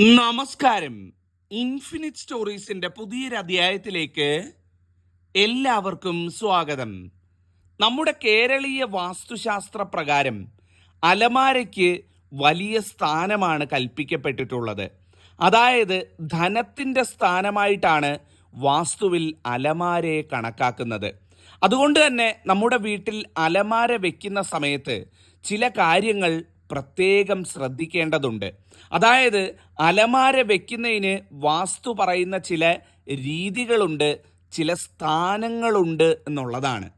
നമസ്കാരം. ഇൻഫിനിറ്റ് സ്റ്റോറീസിന്റെ പുതിയൊരു അധ്യായത്തിലേക്ക് എല്ലാവർക്കും സ്വാഗതം. നമ്മുടെ കേരളീയ വാസ്തുശാസ്ത്ര പ്രകാരം അലമാരയ്ക്ക് വലിയ സ്ഥാനമാണ് കൽപ്പിക്കപ്പെട്ടിട്ടുള്ളത്. അതായത് ധനത്തിന്റെ സ്ഥാനമായിട്ടാണ് വാസ്തുവിൽ അലമാരയെ കണക്കാക്കുന്നത്. അതുകൊണ്ട് തന്നെ നമ്മുടെ വീട്ടിൽ അലമാര വയ്ക്കുന്ന സമയത്ത് ചില കാര്യങ്ങൾ പ്രത്യേകം ശ്രദ്ധിക്കേണ്ടതുണ്ട്. അതായത് അലമാര വയ്ക്കുന്നതിന് വാസ്തു പറയുന്ന ചില രീതികളുണ്ട് ചില സ്ഥാനങ്ങളുണ്ട് എന്നുള്ളതാണ്.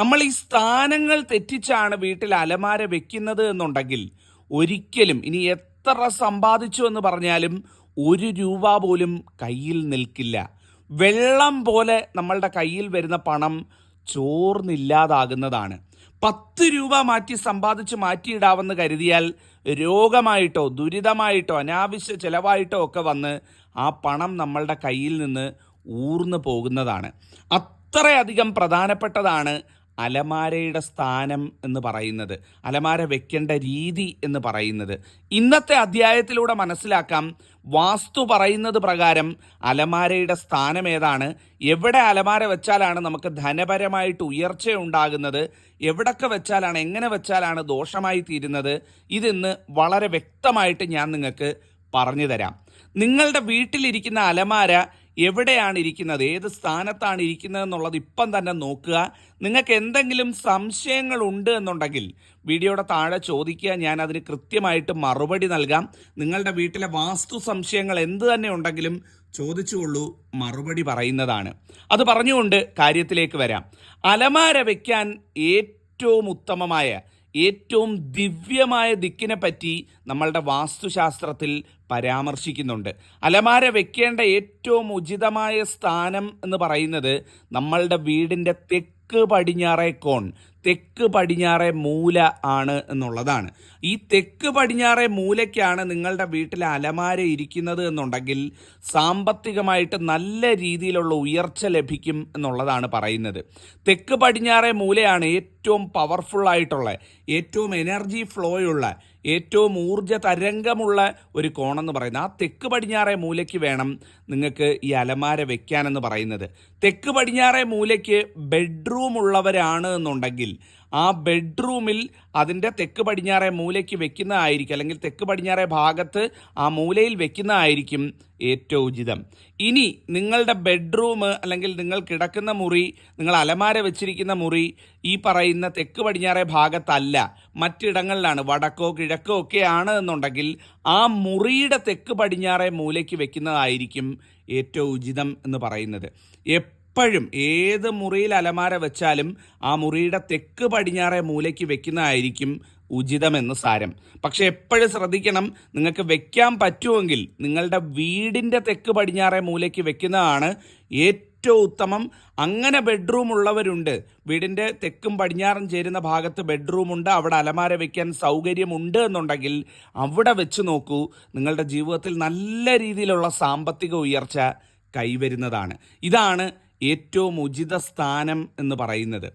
നമ്മൾ ഈ സ്ഥാനങ്ങൾ തെറ്റിച്ചാണ് വീട്ടിൽ അലമാര വെക്കുന്നത് എന്നുണ്ടെങ്കിൽ ഒരിക്കലും ഇനി എത്ര സമ്പാദിച്ചു എന്ന് പറഞ്ഞാലും ഒരു രൂപ പോലും കയ്യിൽ നിൽക്കില്ല. വെള്ളം പോലെ നമ്മളുടെ കയ്യിൽ വരുന്ന പണം ചോർന്നില്ലാതാകുന്നതാണ്. പത്ത് രൂപ മാറ്റി സമ്പാദിച്ച് മാറ്റിയിടാവെന്ന് കരുതിയാൽ രോഗമായിട്ടോ ദുരിതമായിട്ടോ അനാവശ്യ ചെലവായിട്ടോ ഒക്കെ വന്ന് ആ പണം നമ്മളുടെ കയ്യിൽ നിന്ന് ഊർന്നു പോകുന്നതാണ്. അത്രയധികം പ്രധാനപ്പെട്ടതാണ് അലമാരയുടെ സ്ഥാനം എന്ന് പറയുന്നത് അലമാര വെക്കേണ്ട രീതി എന്ന് പറയുന്നത്. ഇന്നത്തെ അധ്യായത്തിലൂടെ മനസ്സിലാക്കാം വാസ്തു പറയുന്നത് പ്രകാരം അലമാരയുടെ സ്ഥാനം ഏതാണ് എവിടെ അലമാര വെച്ചാലാണ് നമുക്ക് ധനപരമായിട്ട് ഉയർച്ച ഉണ്ടാകുന്നത് എവിടൊക്കെ വെച്ചാലാണ് എങ്ങനെ വെച്ചാലാണ് ദോഷമായി തീരുന്നത് ഇതിന്ന് വളരെ വ്യക്തമായിട്ട് ഞാൻ നിങ്ങൾക്ക് പറഞ്ഞു തരാം. നിങ്ങളുടെ വീട്ടിലിരിക്കുന്ന അലമാര എവിടെയാണ് ഇരിക്കുന്നത്? ഏത് സ്ഥാനത്താണ് ഇരിക്കുന്നത് എന്നുള്ളത് ഇപ്പം തന്നെ നോക്കുക. നിങ്ങൾക്ക് എന്തെങ്കിലും സംശയങ്ങൾ ഉണ്ട് എന്നുണ്ടെങ്കിൽ വീഡിയോയുടെ താഴെ ചോദിക്കുക. ഞാൻ അതിന് കൃത്യമായിട്ട് മറുപടി നൽകാം. നിങ്ങളുടെ വീട്ടിലെ വാസ്തു സംശയങ്ങൾ എന്ത് തന്നെ ഉണ്ടെങ്കിലും ചോദിച്ചുകൊള്ളൂ മറുപടി പറയുന്നതാണ്. അത് പറഞ്ഞുകൊണ്ട് കാര്യത്തിലേക്ക് വരാം. അലമാര വയ്ക്കാൻ ഏറ്റവും ഉത്തമമായ ഏറ്റവും ദിവ്യമായ ദിക്കിനെ പറ്റി നമ്മളുടെ വാസ്തുശാസ്ത്രത്തിൽ പരാമർശിക്കുന്നുണ്ട്. അലമാര വെക്കേണ്ട ഏറ്റവും ഉചിതമായ സ്ഥാനം എന്ന് പറയുന്നത് നമ്മളുടെ വീടിന്റെ തെക്ക് പടിഞ്ഞാറേ കോൺ തെക്ക് പടിഞ്ഞാറെ മൂല ആണ് എന്നുള്ളതാണ്. ഈ തെക്ക് പടിഞ്ഞാറെ മൂലയ്ക്കാണ് നിങ്ങളുടെ വീട്ടിൽ അലമാര ഇരിക്കുന്നത് എന്നുണ്ടെങ്കിൽ സാമ്പത്തികമായിട്ട് നല്ല രീതിയിലുള്ള ഉയർച്ച ലഭിക്കും എന്നുള്ളതാണ് പറയുന്നത്. തെക്ക് പടിഞ്ഞാറെ മൂലയാണ് ഏറ്റവും പവർഫുൾ ആയിട്ടുള്ള ഏറ്റവും എനർജി ഫ്ലോയുള്ള ഏറ്റവും ഊർജ തരംഗമുള്ള ഒരു കോണെന്ന് പറയുന്നത്. ആ തെക്ക് പടിഞ്ഞാറെ മൂലയ്ക്ക് വേണം നിങ്ങൾക്ക് ഈ അലമാര വെക്കാനെന്ന് പറയുന്നത്. തെക്ക് പടിഞ്ഞാറെ മൂലയ്ക്ക് ബെഡ്റൂം ഉള്ളവരാണ് എന്നുണ്ടെങ്കിൽ ആ ബെഡ്റൂമിൽ അതിന്റെ തെക്ക് പടിഞ്ഞാറേ മൂലയ്ക്ക് വെക്കുന്നതായിരിക്കും അല്ലെങ്കിൽ തെക്ക് പടിഞ്ഞാറേ ഭാഗത്ത് ആ മൂലയിൽ വെക്കുന്നതായിരിക്കും ഏറ്റവും ഉചിതം. ഇനി നിങ്ങളുടെ ബെഡ്റൂം അല്ലെങ്കിൽ നിങ്ങൾ കിടക്കുന്ന മുറി നിങ്ങൾ അലമാര വെച്ചിരിക്കുന്ന മുറി ഈ പറയുന്ന തെക്ക് പടിഞ്ഞാറേ ഭാഗത്തല്ല മറ്റിടങ്ങളിലാണ് വടക്കോ കിഴക്കോ ഒക്കെ ആണ് എന്നുണ്ടെങ്കിൽ ആ മുറിയുടെ തെക്ക് പടിഞ്ഞാറേ മൂലയ്ക്ക് വെക്കുന്നതായിരിക്കും ഏറ്റവും ഉചിതം എന്ന് പറയുന്നത്. എപ്പോഴും ഏത് മുറിയിൽ അലമാര വെച്ചാലും ആ മുറിയുടെ തെക്ക് പടിഞ്ഞാറെ മൂലയ്ക്ക് വെക്കുന്നതായിരിക്കും ഉചിതമെന്ന് സാരം. പക്ഷെ എപ്പോഴും ശ്രദ്ധിക്കണം നിങ്ങൾക്ക് വെക്കാൻ പറ്റുമെങ്കിൽ നിങ്ങളുടെ വീടിന്റെ തെക്ക് പടിഞ്ഞാറെ മൂലയ്ക്ക് വെക്കുന്നതാണ് ഏറ്റവും ഉത്തമം. അങ്ങനെ ബെഡ്റൂം ഉള്ളവരുണ്ട്. വീടിന്റെ തെക്കും പടിഞ്ഞാറും ചേരുന്ന ഭാഗത്ത് ബെഡ്റൂം ഉണ്ട്. അവിടെ അലമാര വെക്കാൻ സൗകര്യമുണ്ട് എന്നുണ്ടെങ്കിൽ അവിടെ വെച്ച് നോക്കൂ. നിങ്ങളുടെ ജീവിതത്തിൽ നല്ല രീതിയിലുള്ള സാമ്പത്തിക ഉയർച്ച കൈവരുന്നതാണ്. ഇതാണ് ഏറ്റവും ഉചിത സ്ഥാനം എന്ന് പറയുന്നത്.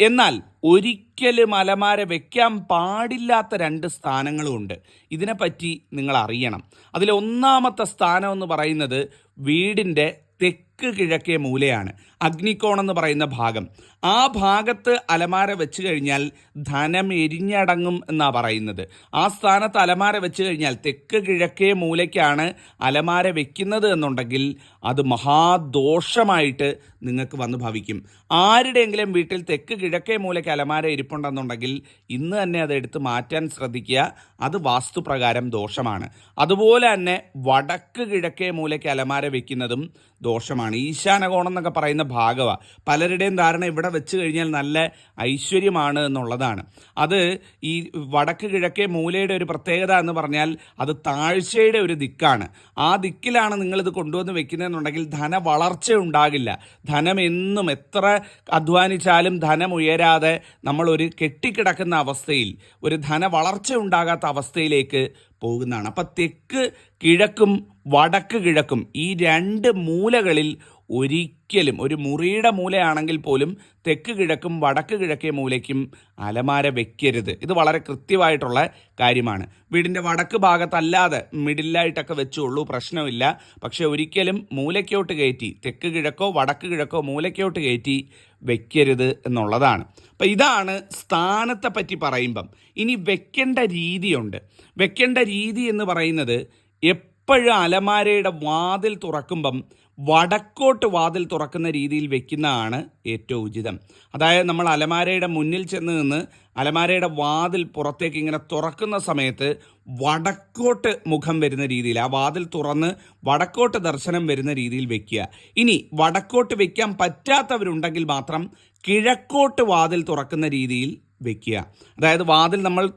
എന്നാൽ ഒരിക്കലും അലമാര വയ്ക്കാൻ പാടില്ലാത്ത രണ്ട് സ്ഥാനങ്ങളുമുണ്ട് ഇതിനെപ്പറ്റി നിങ്ങൾ അറിയണം അതിലൊന്നാമത്തെ സ്ഥാനം എന്ന് പറയുന്നത് വീടിന്റെ തെക്ക് കിഴക്കേ മൂലയാണ് അഗ്നികോണെന്ന് പറയുന്ന ഭാഗം. ആ ഭാഗത്ത് അലമാര വെച്ച് കഴിഞ്ഞാൽ ധനം എരിഞ്ഞടങ്ങും എന്നാണ് പറയുന്നത്. ആ സ്ഥാനത്ത് അലമാര വെച്ച് കഴിഞ്ഞാൽ തെക്ക് കിഴക്കേ മൂലയ്ക്കാണ് അലമാര വെക്കുന്നത് എന്നുണ്ടെങ്കിൽ അത് മഹാദോഷമായിട്ട് നിങ്ങൾക്ക് വന്ന് ഭവിക്കും. ആരുടെയെങ്കിലും വീട്ടിൽ തെക്ക് കിഴക്കേ മൂലയ്ക്ക് അലമാര ഇരിപ്പുണ്ടെന്നുണ്ടെങ്കിൽ ഇന്ന് തന്നെ അത് എടുത്ത് മാറ്റാൻ ശ്രദ്ധിക്കുക. അത് വാസ്തുപ്രകാരം ദോഷമാണ്. അതുപോലെ തന്നെ വടക്ക് കിഴക്കേ മൂലയ്ക്ക് അലമാര വെക്കുന്നതും ദോഷമാണ്. ഈശാനകോണം എന്നൊക്കെ പറയുന്ന ഭാഗമാണ് പലരുടെയും ധാരണ ഇവിടെ വെച്ച് കഴിഞ്ഞാൽ നല്ല ഐശ്വര്യമാണ് എന്നുള്ളതാണ്. അത് ഈ വടക്ക് കിഴക്കേ മൂലയുടെ ഒരു പ്രത്യേകത എന്ന് പറഞ്ഞാൽ അത് താഴ്ചയുടെ ഒരു ദിക്കാണ്. ആ ദിക്കിലാണ് നിങ്ങളിത് കൊണ്ടുവന്ന് വെക്കുന്നതെന്നുണ്ടെങ്കിൽ ധന വളർച്ച ഉണ്ടാകില്ല. ധനം എന്നും എത്ര അധ്വാനിച്ചാലും ധനം ഉയരാതെ നമ്മൾ ഒരു കെട്ടിക്കിടക്കുന്ന അവസ്ഥയിൽ ഒരു ധന വളർച്ച ഉണ്ടാകാത്ത അവസ്ഥയിലേക്ക് പോകുന്നതാണ്. അപ്പം തെക്ക് കിഴക്കും വടക്ക് കിഴക്കും. ഈ രണ്ട് മൂലകളിൽ ഒരിക്കലും ഒരു മുറിയുടെ മൂലയാണെങ്കിൽ പോലും തെക്ക് കിഴക്കും വടക്ക് കിഴക്കേ മൂലയ്ക്കും അലമാര വെക്കരുത്. ഇത് വളരെ കൃത്യമായിട്ടുള്ള കാര്യമാണ്. വീടിന്റെ വടക്ക് ഭാഗത്തല്ലാതെ മിഡിലായിട്ടൊക്കെ വെച്ചുള്ളൂ പ്രശ്നമില്ല. പക്ഷേ ഒരിക്കലും മൂലയ്ക്കോട്ട് കയറ്റി തെക്ക് കിഴക്കോ വടക്ക് കിഴക്കോ മൂലയ്ക്കോട്ട് കയറ്റി വെക്കരുത് എന്നുള്ളതാണ്. അപ്പം ഇതാണ് സ്ഥാനത്തെ പറ്റി പറയുമ്പം. ഇനി വെക്കേണ്ട രീതിയുണ്ട്. വെക്കേണ്ട രീതി എന്ന് പറയുന്നത് അലമാരയുടെ വാതിൽ തുറക്കുമ്പം വടക്കോട്ട് വാതിൽ തുറക്കുന്ന രീതിയിൽ വെക്കുന്നതാണ് ഏറ്റവും ഉചിതം. അതായത് നമ്മൾ അലമാരയുടെ മുന്നിൽ ചെന്ന് നിന്ന് അലമാരയുടെ വാതിൽ പുറത്തേക്ക് ഇങ്ങനെ തുറക്കുന്ന സമയത്ത് വടക്കോട്ട് മുഖം വരുന്ന രീതിയിൽ ആ വാതിൽ തുറന്ന് വടക്കോട്ട് ദർശനം വരുന്ന രീതിയിൽ വെക്കുക. ഇനി വടക്കോട്ട് വെക്കാൻ പറ്റാത്തവരുണ്ടെങ്കിൽ മാത്രം കിഴക്കോട്ട് വാതിൽ തുറക്കുന്ന രീതിയിൽ വെക്കുക. അതായത് വാതിൽ നമ്മൾ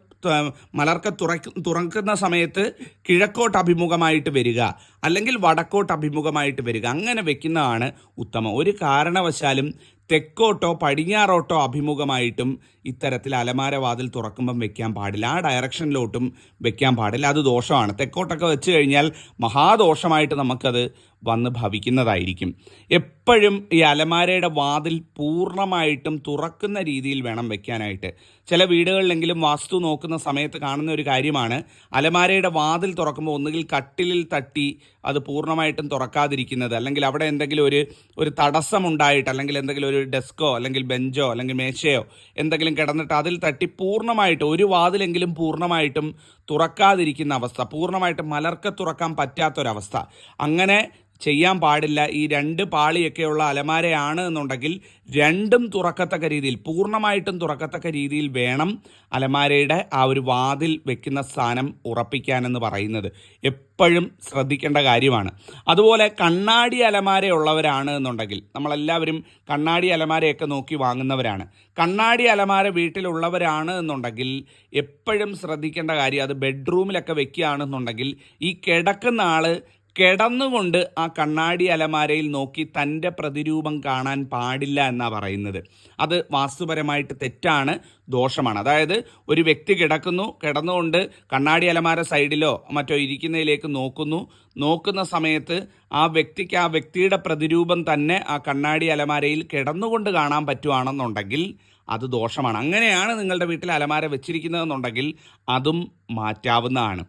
മലർക്ക തുറക്ക തുറക്കുന്ന സമയത്ത് കിഴക്കോട്ട് അഭിമുഖമായിട്ട് വരിക അല്ലെങ്കിൽ വടക്കോട്ട് അഭിമുഖമായിട്ട് വരിക. അങ്ങനെ വെക്കുന്നതാണ് ഉത്തമം. ഒരു കാരണവശാലും തെക്കോട്ടോ പടിഞ്ഞാറോട്ടോ അഭിമുഖമായിട്ടും ഇത്തരത്തിൽ അലമാര വാതിൽ തുറക്കുമ്പം വെക്കാൻ പാടില്ല. ആ ഡയറക്ഷനിലോട്ടും വെക്കാൻ പാടില്ല. അത് ദോഷമാണ്. തെക്കോട്ടൊക്കെ വെച്ച് കഴിഞ്ഞാൽ മഹാദോഷമായിട്ട് നമുക്കത് വന്ന് ഭവിക്കുന്നതായിരിക്കും. എപ്പോഴും ഈ അലമാരയുടെ വാതിൽ പൂർണമായിട്ടും തുറക്കുന്ന രീതിയിൽ വേണം വെക്കാനായിട്ട്. ചില വീടുകളിലെങ്കിലും വാസ്തു നോക്കുന്ന സമയത്ത് കാണുന്ന ഒരു കാര്യമാണ് അലമാരയുടെ വാതിൽ തുറക്കുമ്പോൾ ഒന്നുകിൽ കട്ടിലിൽ തട്ടി അത് പൂർണമായിട്ടും തുറക്കാതിരിക്കുന്നത് അല്ലെങ്കിൽ അവിടെ എന്തെങ്കിലും ഒരു ഒരു തടസ്സമുണ്ടായിട്ട് അല്ലെങ്കിൽ എന്തെങ്കിലും ഒരു ഡെസ്കോ അല്ലെങ്കിൽ ബെഞ്ചോ അല്ലെങ്കിൽ മേശയോ എന്തെങ്കിലും കിടന്നിട്ട് അതിൽ തട്ടി പൂർണമായിട്ട് ഒരു വാതിലെങ്കിലും പൂർണമായിട്ടും തുറക്കാതിരിക്കുന്ന അവസ്ഥ പൂർണമായിട്ട് മലർക്ക തുറക്കാൻ പറ്റാത്തൊരവസ്ഥ. അങ്ങനെ ചെയ്യാൻ പാടില്ല ഈ രണ്ട് പാളിയൊക്കെയുള്ള അലമാരയാണ് എന്നുണ്ടെങ്കിൽ രണ്ടും തുറക്കത്തക്ക രീതിയിൽ പൂർണമായിട്ടും തുറക്കത്തക്ക രീതിയിൽ വേണം അലമാരയുടെ ആ ഒരു വാതിൽ വെക്കുന്ന സ്ഥാനം ഉറപ്പിക്കാനെന്ന് പറയുന്നത്. എപ്പോഴും ശ്രദ്ധിക്കേണ്ട കാര്യമാണ്. അതുപോലെ കണ്ണാടി അലമാരയുള്ളവരാണ് എന്നുണ്ടെങ്കിൽ നമ്മളെല്ലാവരും കണ്ണാടി അലമാരയൊക്കെ നോക്കി വാങ്ങുന്നവരാണ്. കണ്ണാടി അലമാര വീട്ടിലുള്ളവരാണ് എന്നുണ്ടെങ്കിൽ എപ്പോഴും ശ്രദ്ധിക്കേണ്ട കാര്യം അത് ബെഡ്റൂമിലൊക്കെ വെക്കുകയാണെന്നുണ്ടെങ്കിൽ ഈ കിടക്കുന്ന ആൾ കിടന്നുകൊണ്ട് ആ കണ്ണാടി അലമാരയിൽ നോക്കി തന്റെ പ്രതിരൂപം കാണാൻ പാടില്ല എന്നാണ് പറയുന്നത്. അത് വാസ്തുപരമായിട്ട് തെറ്റാണ് ദോഷമാണ്. അതായത് ഒരു വ്യക്തി കിടക്കുന്നു കിടന്നുകൊണ്ട് കണ്ണാടി അലമാര സൈഡിലോ മറ്റോ ഇരിക്കുന്നതിലേക്ക് നോക്കുന്നു. നോക്കുന്ന സമയത്ത് ആ വ്യക്തിക്ക് ആ വ്യക്തിയുടെ പ്രതിരൂപം തന്നെ ആ കണ്ണാടി അലമാരയിൽ കിടന്നുകൊണ്ട് കാണാൻ പറ്റുവാണെന്നുണ്ടെങ്കിൽ അത് ദോഷമാണ്. അങ്ങനെയാണ് നിങ്ങളുടെ വീട്ടിൽ അലമാര വെച്ചിരിക്കുന്നതെന്നുണ്ടെങ്കിൽ അതും മാറ്റാവുന്നതാണ്.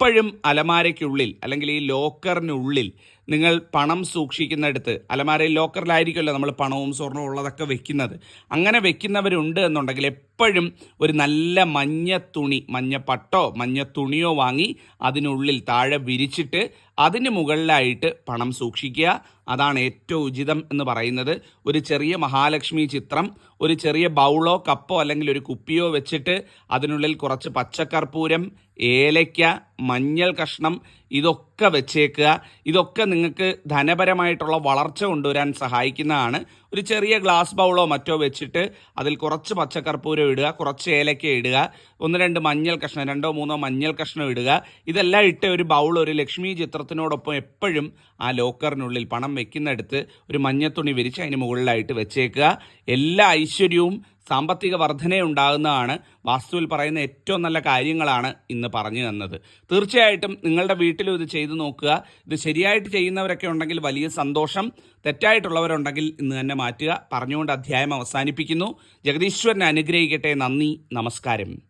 എപ്പോഴും അലമാരയ്ക്കുള്ളിൽ അല്ലെങ്കിൽ ഈ ലോക്കറിനുള്ളിൽ നിങ്ങൾ പണം സൂക്ഷിക്കുന്നിടത്ത് അലമാരയിൽ ലോക്കറിലായിരിക്കുമല്ലോ നമ്മൾ പണവും സ്വർണവും ഉള്ളതൊക്കെ വെക്കുന്നത്. അങ്ങനെ വെക്കുന്നവരുണ്ട് എന്നുണ്ടെങ്കിൽ എപ്പോഴും ഒരു നല്ല മഞ്ഞ തുണി മഞ്ഞ പട്ടോ മഞ്ഞ തുണിയോ വാങ്ങി അതിനുള്ളിൽ താഴെ വിരിച്ചിട്ട് അതിന് മുകളിലായിട്ട് പണം സൂക്ഷിക്കുക. അതാണ് ഏറ്റവും ഉചിതം എന്ന് പറയുന്നത്. ഒരു ചെറിയ മഹാലക്ഷ്മി ചിത്രം ഒരു ചെറിയ ബൗളോ കപ്പോ അല്ലെങ്കിൽ ഒരു കുപ്പിയോ വെച്ചിട്ട് അതിനുള്ളിൽ കുറച്ച് പച്ചക്കർപ്പൂരം ഏലയ്ക്ക മഞ്ഞൾ കഷ്ണം ഇതൊക്കെ വെച്ചേക്കുക. ഇതൊക്കെ നിങ്ങൾക്ക് ധനപരമായിട്ടുള്ള വളർച്ച കൊണ്ടുവരാൻ സഹായിക്കുന്നതാണ്. ഒരു ചെറിയ ഗ്ലാസ് ബൗളോ മറ്റോ വെച്ചിട്ട് അതിൽ കുറച്ച് പച്ചക്കർപ്പൂരം ഇടുക കുറച്ച് ഏലക്ക ഇടുക ഒന്ന് രണ്ട് മഞ്ഞൾ കഷ്ണം രണ്ടോ മൂന്നോ മഞ്ഞൾ കഷ്ണം ഇടുക. ഇതെല്ലാം ഇട്ട് ഒരു ബൗൾ ഒരു ലക്ഷ്മി ചിത്രത്തിനോടൊപ്പം എപ്പോഴും ആ ലോക്കറിനുള്ളിൽ പണം വെക്കുന്നിടത്ത് ഒരു മഞ്ഞത്തുണി വിരിച്ച് അതിന് മുകളിലായിട്ട് വെച്ചേക്കുക. എല്ലാ ഐശ്വര്യവും സാമ്പത്തിക വർധനയുണ്ടാകുന്നതാണ് വാസ്തുവിൽ പറയുന്ന ഏറ്റവും നല്ല കാര്യങ്ങളാണ് ഇന്ന് പറഞ്ഞു തന്നത്. തീർച്ചയായിട്ടും നിങ്ങളുടെ വീട്ടിലും ഇത് ചെയ്തു നോക്കുക. ഇത് ശരിയായിട്ട് ചെയ്യുന്നവരൊക്കെ ഉണ്ടെങ്കിൽ വലിയ സന്തോഷം. തെറ്റായിട്ടുള്ളവരുണ്ടെങ്കിൽ ഇന്ന് തന്നെ മാറ്റുക. പറഞ്ഞുകൊണ്ട് അധ്യായം അവസാനിപ്പിക്കുന്നു. ജഗദീശ്വരനെ അനുഗ്രഹിക്കട്ടെ. നന്ദി. നമസ്കാരം.